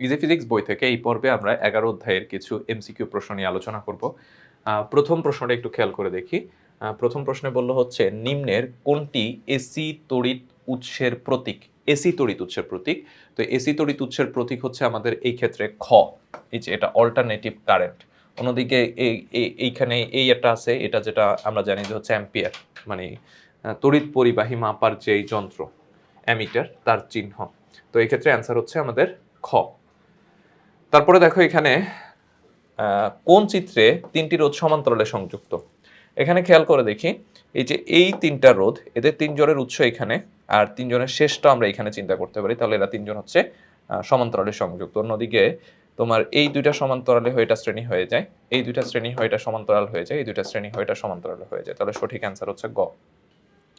Easy physics বই থেকে এই পর্বে আমরা এগারো অধ্যায়ের কিছু এমসিকিউ প্রশ্ন নিয়ে আলোচনা করব। প্রথম প্রশ্নটা একটু খেয়াল করে দেখি। প্রথম প্রশ্নে বলল হচ্ছে, নিম্নের কোনটি এসি তড়িৎ উৎসের প্রতীক? এসি তড়িৎ উৎসের প্রতীক। তো এসি তড়িৎ উৎসের প্রতীক হচ্ছে আমাদের এই ক্ষেত্রে খ, এই যে এটা অল্টারনেটিভ কারেন্ট অন্যদিকে এই, এই- এইখানে এই একটা আছে, এটা যেটা আমরা জানি যে হচ্ছে অ্যাম্পিয়ার মানে তড়িৎ পরিবাহী মাপার যেই যন্ত্র, অ্যামিটার, তার চিহ্ন। তো এই ক্ষেত্রে অ্যান্সার হচ্ছে আমাদের খ। তারপরে দেখো এখানে কোন চিত্রে তিনটি রোধ সমান্তরালে সংযুক্ত? এখানে খেয়াল করে দেখি, এই যে এই তিনটা রোধ, এদের তিনজনের উৎস এখানে, আর তিনজনের শেষটা আমরা এখানে চিন্তা করতে পারি, তাহলে এরা তিনজন হচ্ছে সমান্তরালে সংযুক্ত। অন্যদিকে তোমার এই দুইটা সমান্তরালে হয়ে এটা শ্রেণি হয়ে যায়, এই দুইটা শ্রেণি হয়ে এটা সমান্তরাল হয়ে যায়, এই দুইটা শ্রেণি হয়ে এটা সমান্তরাল হয়ে যায়, তাহলে সঠিক অ্যান্সার হচ্ছে গ।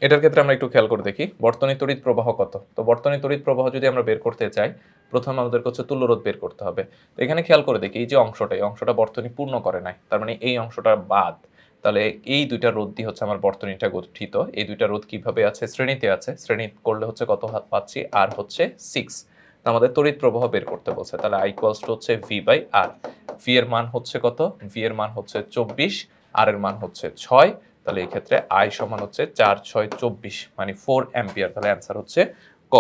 এটার ক্ষেত্রে আমরা একটু খেয়াল করে দেখি, বর্তনী তড়িৎ প্রবাহ কত? তো বর্তনী তড়িৎ প্রবাহ যদি আমরা বের করতে চাই প্রথমে আমাদের হচ্ছে তুল্যরোধ বের করতে হবে। তো এখানে খেয়াল করে দেখি, এই যে অংশটা, এই অংশটা বর্তনী পূর্ণ করে নাই। তার মানে এই অংশটা বাদ। তাহলে এই দুইটা রোধ দিয়ে হচ্ছে আমার বর্তনীটা গঠিত। এই দুইটা রোধ কীভাবে আছে? শ্রেণীতে আছে। শ্রেণি করলে হচ্ছে কত হাত পাচ্ছি? আর হচ্ছে সিক্স তো আমাদের তড়িৎ প্রবাহ বের করতে বলছে। তাহলে আই ইকুয়ালস টু হচ্ছে ভি বাই আর ভি এর মান হচ্ছে কত? ভি এর মান হচ্ছে চব্বিশ। আর এর মান হচ্ছে ছয়। তাহলে এই ক্ষেত্রে আই সমান হচ্ছে চার, ছয়, চব্বিশ মানে ফোর অ্যাম্পিয়ার তাহলে অ্যান্সার হচ্ছে ক।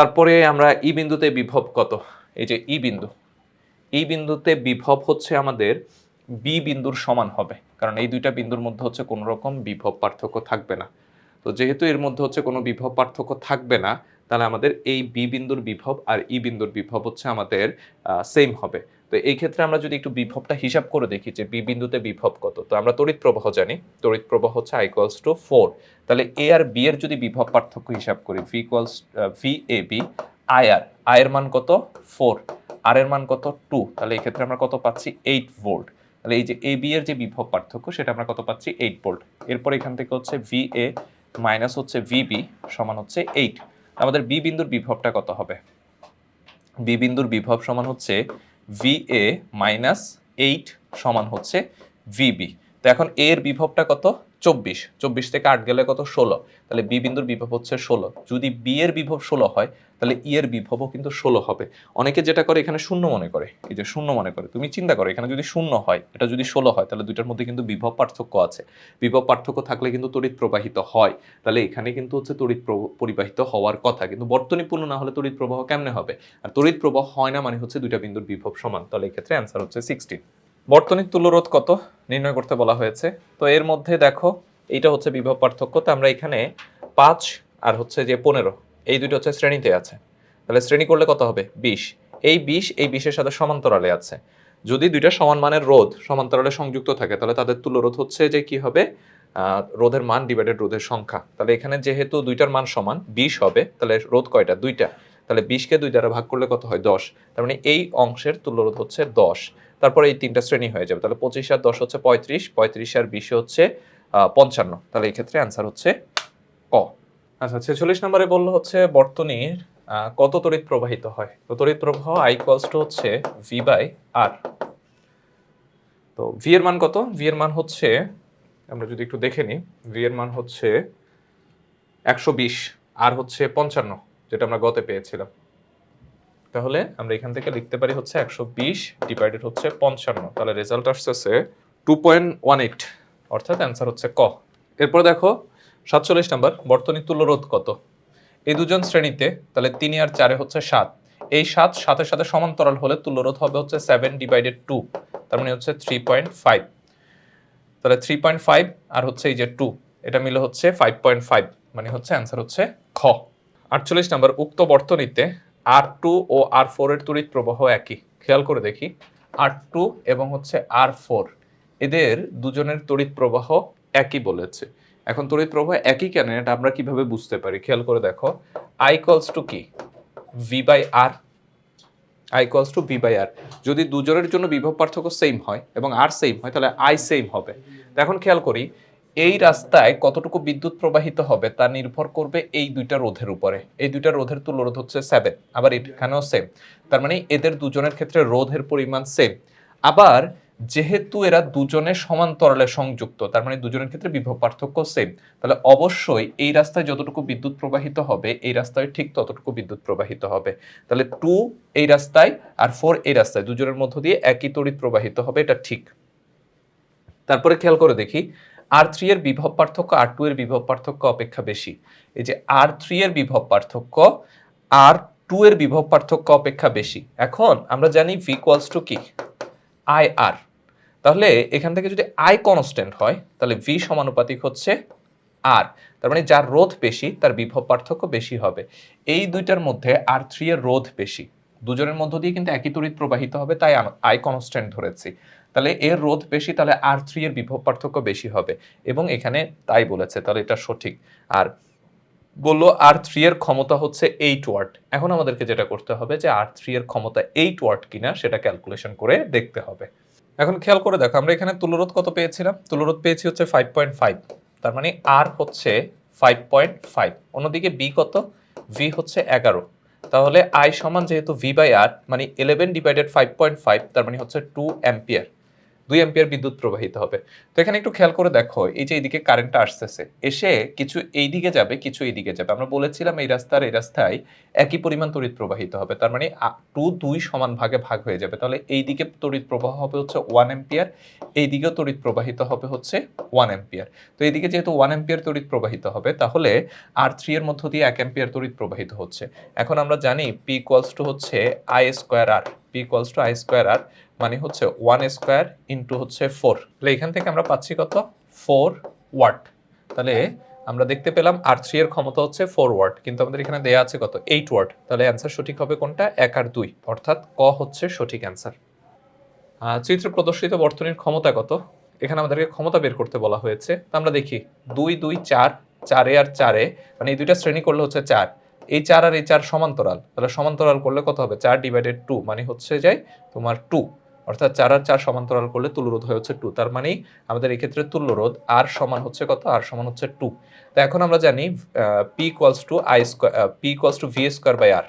তারপরে আমরা ই বিন্দুতে বিভব কত? এই যে ই বিন্দু। ই বিন্দুতে বিভব হচ্ছে আমাদের বি বিন্দুর সমান হবে। কারণ এই দুইটা বিন্দুর মধ্যে হচ্ছে কোনো রকম বিভব পার্থক্য থাকবে না। তো যেহেতু এর মধ্যে হচ্ছে কোনো বিভব পার্থক্য থাকবে না তাহলে আমাদের এই বি বিন্দুর বিভব আর ই বিন্দুর বিভব হচ্ছে আমাদের সেম হবে। তো এই ক্ষেত্রে আমরা যদি একটু বিভবটা হিসাব করে দেখি যে বি বিন্দুতে বিভব কত। তো আমরা তড়িৎ প্রবাহ জানি। তড়িৎ প্রবাহ হচ্ছে আই ইকুয়ালস টু ফোর তাহলে এ আর বি এর যদি বিভব পার্থক্য হিসাব করি V equals V A B I R আয়ের মান কত? ফোর আর এর মান কত? টু তাহলে এই ক্ষেত্রে আমরা কত পাচ্ছি? এইট ভোল্ট তাহলে এই যে এ বি এর যে বিভব পার্থক্য, সেটা আমরা কত পাচ্ছি? এইট ভোল্ট এরপর এখান থেকে হচ্ছে ভি এ মাইনাস হচ্ছে ভি বি সমান হচ্ছে এইট আমাদের বি বিন্দুর বিভবটা কত হবে? বি বিন্দুর বিভব সমান হচ্ছে ভি এ মাইনাস এইট সমান হচ্ছে ভিবি তো এখন এর বিভবটা কত? চব্বিশ চব্বিশ থেকে আট গেলে কত? ষোলো। তাহলে বি বিন্দুর বিভব হচ্ছে ষোলো। যদি বি এর বিভব ষোলো হয়, তাহলে ই এর বিভবও কিন্তু ষোলো হবে। অনেকে যেটা করে, এখানে শূন্য মনে করে। এই যে শূন্য মনে করে, তুমি চিন্তা করো, এখানে যদি শূন্য হয়, এটা যদি ষোলো হয়, তাহলে দুইটার মধ্যে কিন্তু বিভব পার্থক্য আছে। বিভব পার্থক্য থাকলে কিন্তু তড়িৎ প্রবাহিত হয়। তাহলে এখানে কিন্তু হচ্ছে তড়িৎ প্রব- পরিবাহিত হওয়ার কথা। কিন্তু বর্তনী পূর্ণ না হলে তড়িৎ প্রবাহ কেমনে হবে? আর তড়িৎ প্রবাহ হয় না মানে হচ্ছে দুইটা বিন্দুর বিভব সমান। তাহলে এক্ষেত্রে অ্যান্সার হচ্ছে সিক্সটিন বর্তনীর তুল্যরোধ কত নির্ণয় করতে বলা হয়েছে? তো এর মধ্যে দেখো, এইটা হচ্ছে বিভব পার্থক্য। তো আমরা এখানে পাঁচ আর হচ্ছে যে পনেরো, এই দুটো হচ্ছে শ্রেণীতে আছে। তাহলে শ্রেণি করলে কত হবে? বিশ। এই বিশ, এই বিশের সাথে সমান্তরালে আছে। যদি দুইটা সমান মানের রোধ সমান্তরালে সংযুক্ত থাকে, তাহলে তাদের তুল্যরোধ হচ্ছে যে কি হবে? রোধের মান ডিভাইডেড রোধের সংখ্যা। তাহলে এখানে যেহেতু দুইটার মান সমান, বিশ হবে, তাহলে রোধ কয়টা? দুইটা। তাহলে বিশকে দুই দ্বারা ভাগ করলে কত হয়? দশ। তার মানে এই অংশের তুল্যরোধ হচ্ছে দশ। তারপরে এই তিনটা শ্রেণি হয়ে যাবে। তাহলে পঁচিশ আর দশ হচ্ছে পঁয়ত্রিশ পঁয়ত্রিশ আর বিশে হচ্ছে পঞ্চান্ন। তাহলে এই ক্ষেত্রে অ্যান্সার হচ্ছে ক। আচ্ছা ছেচল্লিশ নম্বরে বলল হচ্ছে বর্তনীর কত তড়িৎ প্রবাহিত হয়? তো তড়িৎ প্রবাহ আই ইকুয়ালস টু হচ্ছে ভি বাই আর তো ভি এর মান কত? ভি এর মান হচ্ছে, আমরা যদি একটু দেখে নিই ভি এর মান হচ্ছে একশো বিশ আর হচ্ছে পঞ্চান্ন, যেটা আমরা গতে পেয়েছিলাম। তাহলে আমরা এখান থেকে লিখতে পারি হচ্ছে একশো বিশ ডিভাইডেড হচ্ছে পঞ্চান্ন। তাহলে রেজাল্ট আসতেছে টু পয়েন্ট ওয়ান এইট অর্থাৎ অ্যান্সার হচ্ছে ক। এরপর দেখো, সাতচল্লিশ নাম্বার, বর্তনী তুল্য রোধ কত? এই দুজন শ্রেণীতে, তাহলে তিন আর চারে হচ্ছে সাত। এই সাত সাথে সাথে সমান্তরাল হলে তুল্যরোধ হবে হচ্ছে সেভেন ডিভাইডেড টু তার মানে হচ্ছে থ্রি পয়েন্ট ফাইভ তাহলে থ্রি পয়েন্ট ফাইভ আর হচ্ছে এই যে টু এটা মিলে হচ্ছে ফাইভ পয়েন্ট ফাইভ মানে হচ্ছে অ্যান্সার হচ্ছে খ। আটচল্লিশ নাম্বার, উক্ত বর্তনীতে আর টু ও আর ফোর এর তড়িৎ প্রবাহ একই। খেয়াল করে দেখি। আর টু এবং হচ্ছে আর ফোর এদের দুজনের তড়িৎ প্রবাহ একই বলেছে। এখন তড়িৎ প্রবাহ একই কেন? এটা আমরা কীভাবে বুঝতে পারি? খেয়াল করে দেখো। আই কলস টু কি? V by R I equals to V by R যদি দুজনের জন্য বিভব পার্থক্য সেম হয় এবং আর সেম হয়, তাহলে আই সেম হবে। এখন খেয়াল করি এই রাস্তায় কতটুকু বিদ্যুৎ প্রবাহিত হবে তা নির্ভর করবে এই দুইটা রোধের উপরে। এই দুইটা রোধের তুল্যরোধ হচ্ছে সেভেন আবার এখানেও সেম তার মানে এদের দুজনের ক্ষেত্রে রোধের পরিমাণ সেম আবার যেহেতু এরা দুজনে সমান্তরালে সংযুক্ত, তার মানে দুজনের ক্ষেত্রে বিভব পার্থক্য সেম তাহলে অবশ্যই এই রাস্তায় যতটুকু বিদ্যুৎ প্রবাহিত হবে, এই রাস্তায় ঠিক ততটুকু বিদ্যুৎ প্রবাহিত হবে। তাহলে টু এই রাস্তায় আর ফোর এই রাস্তায়, দুজনের মধ্য দিয়ে একই তড়িৎ প্রবাহিত হবে, এটা ঠিক। তারপরে খেয়াল করে দেখি আর থ্রি এর বিভব পার্থক্য আর টু এর বিভব পার্থক্য অপেক্ষা বেশি। এই যে আর থ্রি এর বিভব পার্থক্য আর টু এর বিভব পার্থক্য অপেক্ষা বেশি। এখন আমরা জানি ভি কোয়ালস টু কি? আই আর তাহলে এখান থেকে যদি আই কনস্ট্যান্ট হয়, তাহলে ভি সমানুপাতিক হচ্ছে আর তার মানে যার রোধ বেশি, তার বিভব পার্থক্য বেশি হবে। এই দুইটার মধ্যে আর থ্রি এর রোধ বেশি। দুজনের মধ্য দিয়ে কিন্তু একই তড়িৎ প্রবাহিত হবে, তাই আই কনস্ট্যান্ট ধরেছি। তাহলে এর রোধ বেশি, তাহলে আর থ্রি এর বিভব পার্থক্য বেশি হবে। এবং এখানে তাই বলেছে, তাহলে এটা সঠিক। আর বলল আর থ্রি এর ক্ষমতা হচ্ছে এইট ওয়াট এখন আমাদেরকে যেটা করতে হবে যে আর থ্রি এর ক্ষমতা এইট ওয়াট কিনা সেটা ক্যালকুলেশন করে দেখতে হবে। এখন খেয়াল করে দেখো, আমরা এখানে তুলরোধ কত পেয়েছিলাম? তুলরোধ পেয়েছি হচ্ছে ফাইভ পয়েন্ট ফাইভ তার মানে আর হচ্ছে ফাইভ পয়েন্ট ফাইভ অন্যদিকে বি কত? ভি হচ্ছে এগারো। তাহলে আই সমান যেহেতু ভি বাই আর মানে eleven divided five point five তার মানে হচ্ছে টু অ্যাম্পিয়ার দুই অ্যাম্পিয়ার বিদ্যুৎ প্রবাহিত হবে। তো এখানে একটু খেয়াল করে দেখো, এই যে এইদিকে কারেন্টটা আসতেছে, এসে কিছু এই দিকে যাবে, কিছু এই দিকে যাবে। আমরা বলেছিলাম এই রাস্তার, এই রাস্তায় একই পরিমাণ তড়িৎ প্রবাহিত হবে। তার মানে টু দুই সমান ভাগে ভাগ হয়ে যাবে। তাহলে এই দিকে তড়িৎ প্রবাহ হবে হচ্ছে ওয়ান অ্যাম্পিয়ার এই দিকেও তড়িৎ প্রবাহিত হবে হচ্ছে ওয়ান অ্যাম্পিয়ার তো এইদিকে যেহেতু ওয়ান অ্যাম্পিয়ার তড়িৎ প্রবাহিত হবে, তাহলে আর থ্রি এর মধ্য দিয়ে এক অ্যাম্পিয়ার তড়িৎ প্রবাহিত হচ্ছে। এখন আমরা জানি পি ইকুয়ালস টু হচ্ছে I square R P equals to I square R মানে হচ্ছে ওয়ান স্কোয়ার ইন্টু হচ্ছে ফোর তাহলে এখান থেকে আমরা পাচ্ছি কত? ফোর ওয়াট তাহলে আমরা দেখতে পেলাম আর থ্রি এর ক্ষমতা হচ্ছে ফোর ওয়াট কিন্তু আমাদের এখানে দেয়া আছে কত? এইট ওয়াট তাহলে অ্যান্সার সঠিক হবে কোনটা? এক আর দুই। অর্থাৎ ক হচ্ছে সঠিক অ্যান্সার চিত্র প্রদর্শিত বর্তনীর ক্ষমতা কত? এখানে আমাদেরকে ক্ষমতা বের করতে বলা হয়েছে। তা আমরা দেখি, দুই দুই, চার, চারে আর চারে মানে এই দুইটা শ্রেণি করলে হচ্ছে চার। এই চার আর এই চার সমান্তরাল। তাহলে সমান্তরাল করলে কত হবে? চার ডিভাইডেড টু মানে হচ্ছে যায় তোমার টু অর্থাৎ চার আর চার সমান্তরাল করলে তুল্যরোধ হয়ে হচ্ছে টু তার মানে আমাদের এক্ষেত্রে তুল্যরোধ আর সমান হচ্ছে কত? আর সমান হচ্ছে টু তো এখন আমরা জানি P equals to I square P equals to V square by R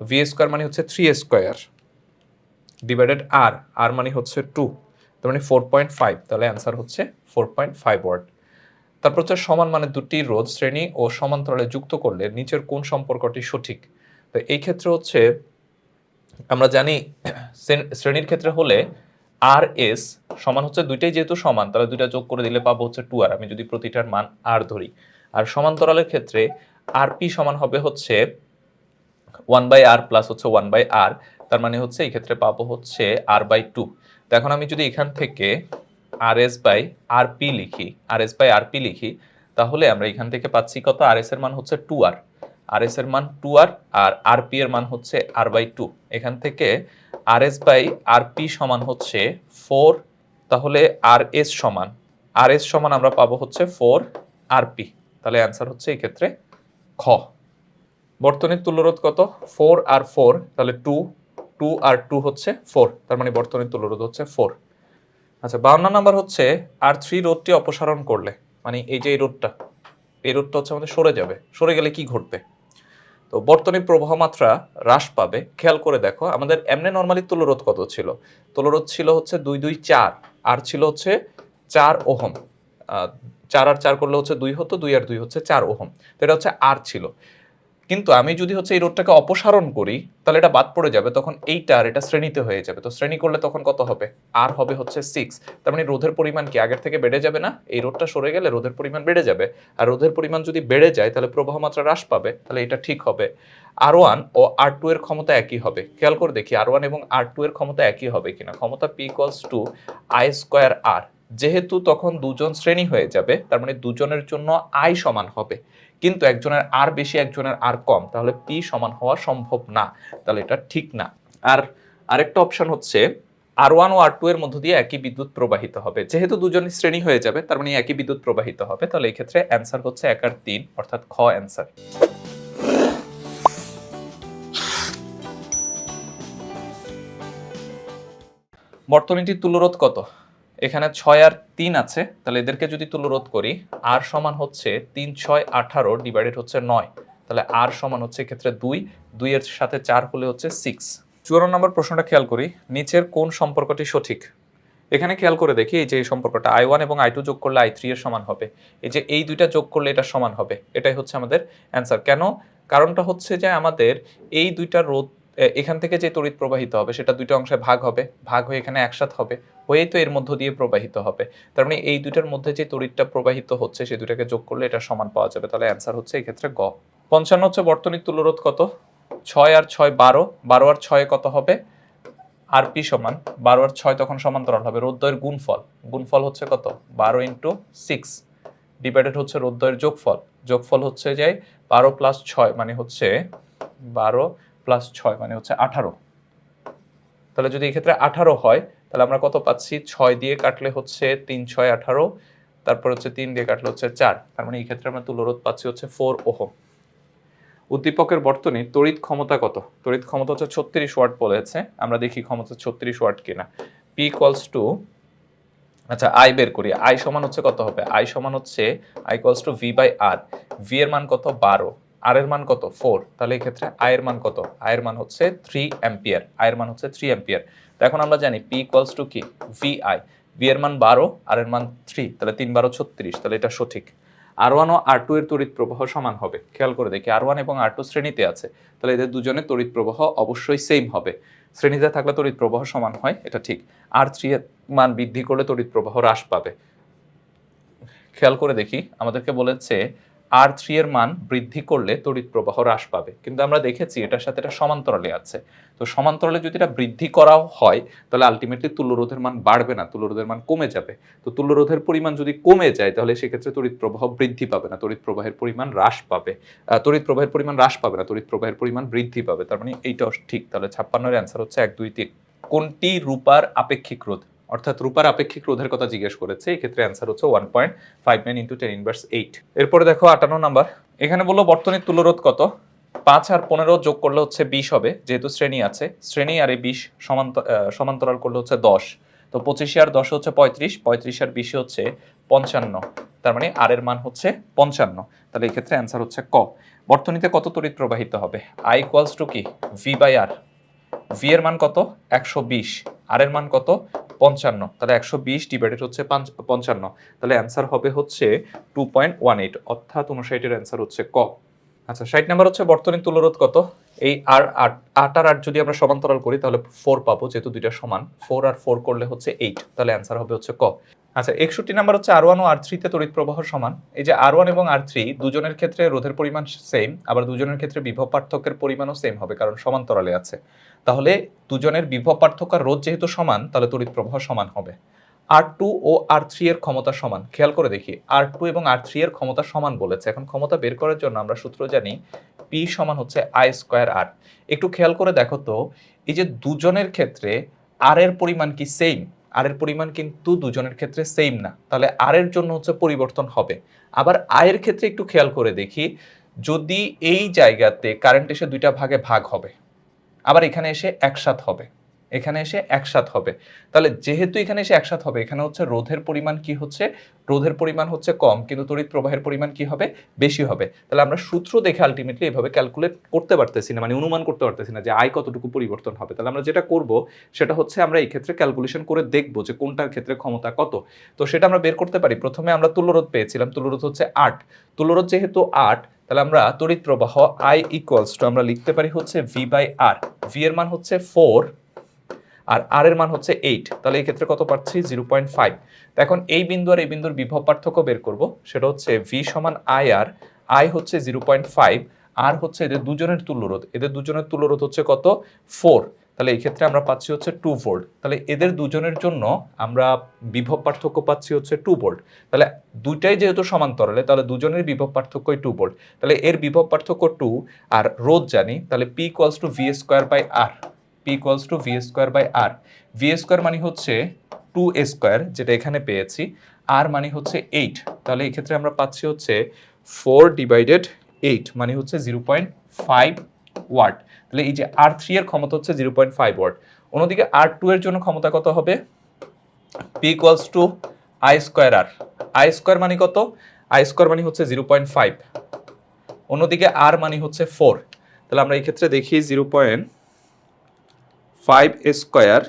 V square মানে হচ্ছে three square divided R R মানে হচ্ছে টু তার মানে ফোর পয়েন্ট ফাইভ তাহলে অ্যান্সার হচ্ছে ফোর পয়েন্ট ফাইভ ওয়ার্ড তারপর হচ্ছে সমান মানে দুটি রোধ শ্রেণি ও সমান্তরালে যুক্ত করলে নিচের কোন সম্পর্কটি সঠিক? তো এই ক্ষেত্রে হচ্ছে আমরা জানি শ্রেণির ক্ষেত্রে হলে আর এস সমান হচ্ছে দুইটাই যেহেতু সমান, তাহলে দুইটা যোগ করে দিলে পাবো হচ্ছে টু আর আমি যদি প্রতিটার মান আর ধরি, আর সমান্তরালের ক্ষেত্রে আর পি সমান হবে হচ্ছে ওয়ান বাই আর প্লাস হচ্ছে ওয়ান বাই আর তার মানে হচ্ছে এই ক্ষেত্রে পাবো হচ্ছে আর বাই টু তো এখন আমি যদি এখান থেকে R S by R P লিখি R S by R P লিখি, তাহলে আমরা এখান থেকে পাচ্ছি কত? আর এস এর মান হচ্ছে টু আর আর এস এর মান টু আর আর আর পি এর মান হচ্ছে আর বাই টু এখান থেকে R S by R P সমান হচ্ছে ফোর তাহলে আর এস সমান। আর এস সমান আমরা পাবো হচ্ছে ফোর আর পি তাহলে অ্যান্সার হচ্ছে এই ক্ষেত্রে খ। বর্তনীর তুল্যরোধ কত? ফোর আর ফোর তাহলে টু টু আর টু হচ্ছে ফোর তার মানে বর্তনীর তুল্যরোধ হচ্ছে ফোর আচ্ছা বাউন্ন নাম্বার হচ্ছে আর থ্রি রোডটি অপসারণ করলে মানে এই যে এই রোডটা এই রোডটা হচ্ছে আমাদের সরে যাবে। সরে গেলে কি ঘটবে? তো বর্তনীর প্রবাহ মাত্রা হ্রাস পাবে। খেয়াল করে দেখো, আমাদের এমনি নর্মালি তুলরোধ কত ছিল? তুলরোধ ছিল হচ্ছে দুই দুই চার, আর ছিল হচ্ছে চার ওহম। চার আর চার করলে হচ্ছে দুই হতো, দুই আর দুই হচ্ছে চার ওহম। তো এটা হচ্ছে আর ছিল। কিন্তু আমি যদি হচ্ছে এই রোডটাকে অপসারণ করি, তাহলে এটা বাদ পড়ে যাবে, তখন এইটা আর এটা শ্রেণীতে হয়ে যাবে। তো শ্রেণি করলে তখন কত হবে? আর হবে হচ্ছে সিক্স তার মানে রোধের পরিমাণ কি আগের থেকে বেড়ে যাবে না? এই রোডটা সরে গেলে রোধের পরিমাণ বেড়ে যাবে। আর রোধের পরিমাণ যদি বেড়ে যায়, তাহলে প্রবাহ মাত্রা হ্রাস পাবে, তাহলে এটা ঠিক হবে। আর ওয়ান ও আর টু এর ক্ষমতা একই হবে। খেয়াল করে দেখি আর ওয়ান এবং আর টু এর ক্ষমতা একই হবে কিনা। ক্ষমতা P equals to I square R যেহেতু তখন দুজন শ্রেণি হয়ে যাবে, তার মানে দুজনের জন্য আই সমান হবে। কিন্তু একজনের আর বেশি, একজনের আর কম, তাহলে পি সমান হওয়া সম্ভব না, তাহলে এটা ঠিক না। আর আরেকটা অপশন হচ্ছে আর ওয়ান ও আর টু এর মধ্য দিয়ে একই বিদ্যুৎ প্রবাহিত হবে। যেহেতু দুজনের শ্রেণি হয়ে যাবে, তার মানে একই বিদ্যুৎ প্রবাহিত হবে, তাহলে এই ক্ষেত্রে অ্যান্সার হচ্ছে এক আর তিন, অর্থাৎ খ অ্যান্সার বর্তনীটির তুলরোধ কত? এখানে ছয় আর তিন আছে, তাহলে এদেরকে যদি তুলরোধ করি, আর সমান হচ্ছে তিন, ছয়, আঠারো ডিভাইডেড হচ্ছে নয়, তাহলে আর সমান হচ্ছে এক্ষেত্রে দুই দুইয়ের সাথে চার হলে হচ্ছে সিক্স চুয়ান্ন নম্বর প্রশ্নটা খেয়াল করি, নিচের কোন সম্পর্কটি সঠিক? এখানে খেয়াল করে দেখি, এই যে এই সম্পর্কটা আই ওয়ান এবং আই টু যোগ করলে আই থ্রি এর সমান হবে, এই যে এই দুইটা যোগ করলে এটা সমান হবে, এটাই হচ্ছে আমাদের অ্যান্সার কেন? কারণটা হচ্ছে যে আমাদের এই দুইটা রোধ এখান থেকে যে তড়িৎ প্রবাহিত হবে, সেটা দুইটা অংশে ভাগ হবে, ভাগ হয়ে এখানে একসাথ হবে, হয়েই তো এর মধ্য দিয়ে প্রবাহিত হবে। তার মানে এই দুইটার মধ্যে যে তড়িৎটা প্রবাহিত হচ্ছে সেই দুইটাকে যোগ করলে এটা সমান পাওয়া যাবে। তাহলে অ্যান্সার হচ্ছে এই ক্ষেত্রে গ। পঞ্চান্ন হচ্ছে বর্তনীর তুলরোধ কত? ছয় আর ছয় বারো বারো আর ছয় কত হবে? আর পি সমান, বারো আর ছয় তখন সমান্তরাল হবে রোদ্দয়ের গুণফল। গুণফল হচ্ছে কত? বারো ইন্টু সিক্স। ডিভাইডেড হচ্ছে রোদ্দয়ের যোগফল। যোগফল হচ্ছে যে বারো প্লাস ছয় মানে হচ্ছে বারো প্লাস ছয় মানে হচ্ছে আঠারো। তাহলে যদি এক্ষেত্রে আঠারো হয়, তাহলে আমরা কত পাচ্ছি? ছয় দিয়ে কাটলে হচ্ছে তিন, ছয়, আঠারো। তারপর হচ্ছে তিন দিয়ে কাটলে হচ্ছে চার। তার মানে এই ক্ষেত্রে আমরা তুলরোধ পাচ্ছি হচ্ছে ফোর ওহম। উদ্দীপকের বর্তনী তড়িৎ ক্ষমতা কত? তড়িৎ ক্ষমতা হচ্ছে ছত্রিশ ওয়াট বলেছে। আমরা দেখি ক্ষমতা ছত্রিশ ওয়াট কিনা। পি ইকুয়ালস টু আচ্ছা আই বের করি। আই সমান হচ্ছে কত হবে? আই সমান হচ্ছে I equals to V by R V এর মান কত? বারো। আর এর মান কত? ফোর তাহলে এই ক্ষেত্রে আই এর মান কত? আই এর মান হচ্ছে থ্রি অ্যাম্পিয়ার আই এর মান হচ্ছে থ্রি অ্যাম্পিয়ার তো এখন আমরা জানি পি ইকুয়ালস টু কি? ভি আই ভি এর মান বারো আর এর মান থ্রি তাহলে তিন বারো ছত্রিশ তাহলে এটা সঠিক। আর ওয়ান ও আর টু এর তড়িৎ প্রবাহ সমান হবে। খেয়াল করে দেখি আর ওয়ান এবং আর টু শ্রেণীতে আছে। তাহলে এদের দুজনের তড়িৎ প্রবাহ অবশ্যই সেম হবে। শ্রেণীতে থাকলে তড়িৎ প্রবাহ সমান হয় এটা ঠিক। আর থ্রি এর মান বৃদ্ধি করলে তড়িৎ প্রবাহ হ্রাস পাবে। খেয়াল করে দেখি আমাদেরকে বলেছে আর থ্রি এর মান বৃদ্ধি করলে তড়িৎ প্রবাহ হ্রাস পাবে। কিন্তু আমরা দেখেছি এটার সাথে এটা সমান্তরালে আছে। তো সমান্তরালে যদি এটা বৃদ্ধি করাও হয়, তাহলে আলটিমেটলি তুল্যরোধের মান বাড়বে না, তুল্যরোধের মান কমে যাবে। তো তুল্যরোধের পরিমাণ যদি কমে যায়, তাহলে সেক্ষেত্রে তড়িৎ প্রবাহ বৃদ্ধি পাবে না, তড়িৎ প্রবাহের পরিমাণ হ্রাস পাবে। তড়িৎ প্রবাহের পরিমাণ হ্রাস পাবে না, তড়িৎ প্রবাহের পরিমাণ বৃদ্ধি পাবে। তার মানে এইটাও ঠিক। তাহলে ছাপ্পান্নের অ্যান্সার হচ্ছে এক, দুই, তিন। কোনটি রূপার আপেক্ষিক রোধ? অর্থাৎ রূপার আপেক্ষিক রোধের কথা জিজ্ঞেস করেছে, এই ক্ষেত্রে অ্যান্সার হচ্ছে one point five nine into ten inverse eight এরপরে দেখো আটান্ন নাম্বার এখানে বলল বর্তনীর তুলরোধ কত? পাঁচ আর পনেরো যোগ করলে হচ্ছে বিশ হবে, যেহেতু শ্রেণি আছে, শ্রেণি আর এই বিশ সমান্তরাল করলে হচ্ছে দশ। তো পঁচিশে আর দশ হচ্ছে পঁয়ত্রিশ পঁয়ত্রিশ আর বিশে হচ্ছে পঞ্চান্ন, তার মানে আর এর মান হচ্ছে পঞ্চান্ন। তাহলে এই ক্ষেত্রে অ্যান্সার হচ্ছে ক। বর্তনীতে কত তড়িৎ প্রবাহিত হবে? আই ইকুয়ালস টু কি? ভি বাই আর ভি এর মান কত? একশো বিশ। আর এর মান কত? পঞ্চান্ন। তাহলে একশো বিশ ডিভাইডেড হচ্ছে পঞ্চান্ন। তাহলে অ্যান্সার হবে হচ্ছে টু পয়েন্ট ওয়ান এইট অর্থাৎ উনষাটের অ্যান্সার হচ্ছে ক। আচ্ছা ষাট নাম্বার হচ্ছে বর্তনীর তুলরোধ কত? এই আর আট আট আর আট যদি আমরা সমান্তরাল করি, তাহলে ফোর পাবো, যেহেতু দুইটা সমান। ফোর আর ফোর করলে হচ্ছে এইট তাহলে অ্যান্সার হবে হচ্ছে ক। আচ্ছা একষট্টি নাম্বার হচ্ছে আর ওয়ান ও আর থ্রিতে তড়িৎ প্রবাহ সমান। এই যে আর ওয়ান এবং আর থ্রি দুজনের ক্ষেত্রে রোধের পরিমাণ সেম আবার দুজনের ক্ষেত্রে বিভব পার্থক্যের পরিমাণও সেম হবে, কারণ সমান্তরালে আছে। তাহলে দুজনের বিভব পার্থক্য আর রোধ যেহেতু সমান, তাহলে তড়িৎ প্রবাহ সমান হবে। আর টু ও আর থ্রি এর ক্ষমতা সমান। খেয়াল করে দেখি আর টু এবং আর থ্রি এর ক্ষমতা সমান বলেছে। এখন ক্ষমতা বের করার জন্য আমরা সূত্র জানি পি সমান হচ্ছে আই স্কোয়ার আর একটু খেয়াল করে দেখো তো, এই যে দুজনের ক্ষেত্রে আর এর পরিমাণ কি সেম আর এর পরিমাণ কিন্তু দুজনের ক্ষেত্রে সেম না। তাহলে আর এর জন্য হচ্ছে পরিবর্তন হবে। আবার আয়ের ক্ষেত্রে একটু খেয়াল করে দেখি, যদি এই জায়গাতে কারেন্ট এসে দুইটা ভাগে ভাগ হবে, আবার এখানে এসে একসাথ হবে। এখানে এসে একসাথ হবে। তাহলে যেহেতু এখানে এসে একসাথ হবে, এখানে হচ্ছে রোধের পরিমাণ কি হচ্ছে? রোধের পরিমাণ হচ্ছে কম, কিন্তু তড়িৎ প্রবাহের পরিমাণ কি হবে? বেশি হবে। তাহলে আমরা সূত্র দেখে আলটিমেটলি এভাবে ক্যালকুলেট করতে পারতেছি না মানে অনুমান করতে পারতেছি না যে আয় কতটুকু পরিবর্তন হবে। তাহলে আমরা যেটা করব, সেটা হচ্ছে আমরা এই ক্ষেত্রে ক্যালকুলেশন করে দেখব যে কোনটার ক্ষেত্রে ক্ষমতা কত। তো সেটা আমরা বের করতে পারি। প্রথমে আমরা তুল্যরোধ পেয়েছিলাম, তুল্যরোধ হচ্ছে আট। তুল্যরোধ যেহেতু আট, তাহলে আমরা তড়িৎ প্রবাহ আই ইকুয়ালস টু আমরা লিখতে পারি হচ্ছে ভি বাই আর ভি এর মান হচ্ছে ফোর আর আর এর মান হচ্ছে এইট তাহলে এই ক্ষেত্রে কত পাচ্ছি? জিরো পয়েন্ট ফাইভ এখন এই বিন্দু আর এই বিন্দুর বিভব পার্থক্য বের করব, সেটা হচ্ছে ভি সমান আই আর আই হচ্ছে জিরো পয়েন্ট ফাইভ আর হচ্ছে এদের দুজনের তুল্যরোধ। এদের দুজনের তুল্যরোধ হচ্ছে কত? ফোর তাহলে এই ক্ষেত্রে আমরা পাচ্ছি হচ্ছে টু ভোল্ট তাহলে এদের দুজনের জন্য আমরা বিভব পার্থক্য পাচ্ছি হচ্ছে টু ভোল্ট তাহলে দুইটাই যেহেতু সমান্তরালে, তাহলে দুজনের বিভব পার্থক্যই টু ভোল্ট তাহলে এর বিভব পার্থক্য টু আর রোধ জানি, তাহলে P equals to V square by R P equals to V square by R V square মানে হচ্ছে টু এ স্কোয়ার যেটা এখানে পেয়েছি। আর মানে হচ্ছে এইট তাহলে এই ক্ষেত্রে আমরা পাচ্ছি হচ্ছে ফোর ডিভাইডেড এইট মানে হচ্ছে জিরো পয়েন্ট ফাইভ ওয়াট তাহলে এই যে আর থ্রি এর ক্ষমতা হচ্ছে জিরো পয়েন্ট ফাইভ ওয়াট অন্যদিকে আর টু এর জন্য ক্ষমতা কত হবে? P equals to I square R I square মানে কত? আই স্কোয়ার মানে হচ্ছে জিরো পয়েন্ট ফাইভ অন্যদিকে আর মানে হচ্ছে ফোর তাহলে আমরা এই ক্ষেত্রে দেখি zero point five square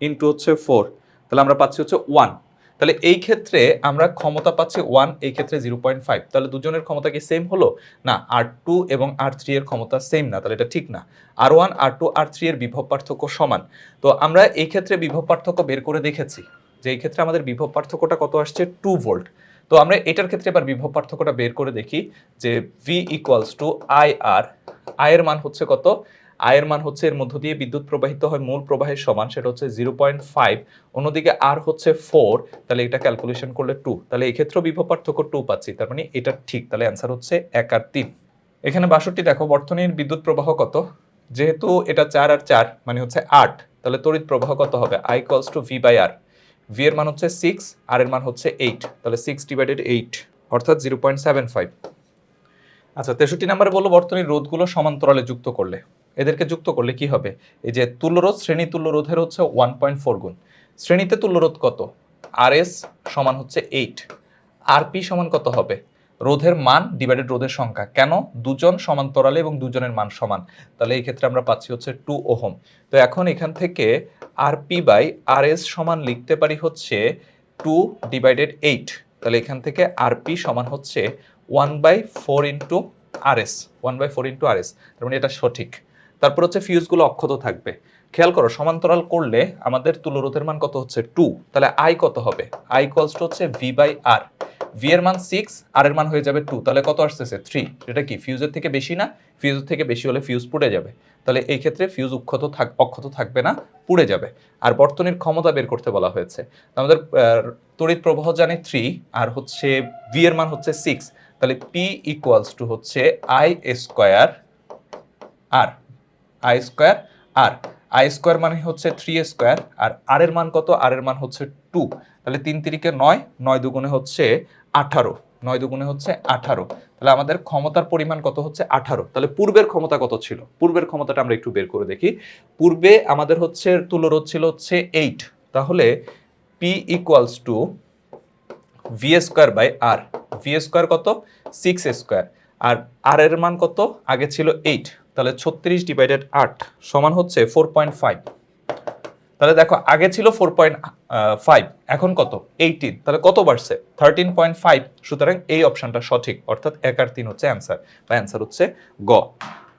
into হচ্ছে ফোর, তাহলে আমরা পাচ্ছি হচ্ছে ওয়ান। তাহলে এই ক্ষেত্রে আমরা ক্ষমতা পাচ্ছি ওয়ান, এই ক্ষেত্রে জিরো পয়েন্ট ফাইভ। তাহলে দুজনের ক্ষমতা কি সেম হলো? না, আর টু এবং আর থ্রি এর ক্ষমতা সেম না, তাহলে এটা ঠিক না। R one, R two, R three এর বিভব পার্থক্য সমান। তো আমরা এই ক্ষেত্রে বিভব পার্থক্য বের করে দেখেছি যে এই ক্ষেত্রে আমাদের বিভব পার্থক্যটা কত আসছে? Two volt. তো আমরা এটার ক্ষেত্রে এবার বিভব পার্থক্যটা বের করে দেখি যে V equals to I R আয়ের মান হচ্ছে কত? আয়ের মান হচ্ছে এর মধ্য দিয়ে বিদ্যুৎ প্রবাহিত হয়, মূল প্রবাহের সমান, সেটা হচ্ছে জিরো পয়েন্ট ফাইভ অন্যদিকে আর হচ্ছে ফোর তাহলে এটা ক্যালকুলেশন করলে টু তাহলে এই ক্ষেত্রেও বিভব পার্থক্য টু পাচ্ছি, তার মানে এটা ঠিক, তাহলে অ্যান্সার হচ্ছে এক আর তিন। এখানে বাষট্টি দেখো, বর্তনীর বিদ্যুৎ প্রবাহ কত? যেহেতু এটা চার আর চার মানে হচ্ছে আট, তাহলে তড়িৎ প্রবাহ কত হবে? I equals to V by R V এর মান হচ্ছে সিক্স আর এর মান হচ্ছে এইট তাহলে সিক্স ডিভাইডেড এইট অর্থাৎ জিরো পয়েন্ট সেভেন ফাইভ আচ্ছা তেষট্টি নাম্বারে বলল বর্তনীর রোধগুলো সমান্তরালে যুক্ত করলে। এদেরকে যুক্ত করলে কি হবে? এই যে তুল্যরোধ, শ্রেণি তুল্যরোধের হচ্ছে ওয়ান পয়েন্ট ফোর গুণ। শ্রেণীতে তুল্যরোধ কত? আর এস সমান হচ্ছে এইট আর পি সমান কত হবে? রোধের মান ডিভাইডেড রোধের সংখ্যা। কেন? দুজন সমান্তরালে এবং দুজনের মান সমান। তাহলে এই ক্ষেত্রে আমরা পাচ্ছি হচ্ছে টু ওহম। তো এখন এখান থেকে R P by R S সমান লিখতে পারি হচ্ছে টু ডিভাইডেড এইট তাহলে এখান থেকে আর পি সমান হচ্ছে one by four into R S one by four into R S তার মানে এটা সঠিক। তারপর হচ্ছে ফিউজগুলো অক্ষত থাকবে। খেয়াল করো, সমান্তরাল করলে আমাদের তুলরোধের মান কত হচ্ছে? টু তাহলে আই কত হবে? আই ইকুয়ালস টু হচ্ছে ভি বাই আর ভি এর মান সিক্স আর এর মান হয়ে যাবে টু তাহলে কত আসতেছে? থ্রি এটা কি ফিউজের থেকে বেশি না? ফিউজের থেকে বেশি হলে ফিউজ পুড়ে যাবে। তাহলে এই ক্ষেত্রে ফিউজ উক্ষত থাক, অক্ষত থাকবে না, পুড়ে যাবে। আর বর্তনীর ক্ষমতা বের করতে বলা হয়েছে। আমাদের তড়িৎ প্রবাহ জানি থ্রি আর হচ্ছে ভি এর মান হচ্ছে সিক্স তাহলে পি ইকুয়ালস টু হচ্ছে I square R I square R. I square মানে হচ্ছে থ্রি স্কোয়ার আর আর এর মান কত? আর এর মান হচ্ছে টু তাহলে তিন তিরিকে নয় নয় দুগুণে হচ্ছে আঠারো। নয় দুগুণে হচ্ছে আঠারো। তাহলে আমাদের ক্ষমতার পরিমাণ কত হচ্ছে? আঠারো। তাহলে পূর্বের ক্ষমতা কত ছিল? পূর্বের ক্ষমতাটা আমরা একটু বের করে দেখি। পূর্বে আমাদের হচ্ছে তুলরোধ ছিল হচ্ছে এইট তাহলে P equals to V square by R V square কত? সিক্স স্কোয়ার আর আর এর মান কত? আগে ছিল এইট তাহলে ছত্রিশ ডিভাইডেড আট সমান হচ্ছে ফোর পয়েন্ট ফাইভ তাহলে দেখো, আগে ছিল ফোর পয়েন্ট ফাইভ এখন কত? এইটিন তাহলে কত বাড়ছে? থার্টিন পয়েন্ট ফাইভ সুতরাং এই অপশনটা সঠিক, অর্থাৎ এক আর তিন হচ্ছে অ্যান্সার বা অ্যান্সার হচ্ছে গ।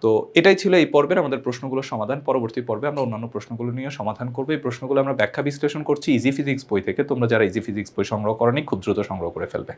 তো এটাই ছিল এই পর্বের আমাদের প্রশ্নগুলোর সমাধান। পরবর্তী পর্বে আমরা অন্যান্য প্রশ্নগুলো নিয়ে সমাধান করব। এই প্রশ্নগুলো আমরা ব্যাখ্যা বিশ্লেষণ করছি ইজি ফিজিক্স বই থেকে। তোমরা যারা ইজি ফিজিক্স বই সংগ্রহ করনি, খুব দ্রুত সংগ্রহ করে ফেলবে।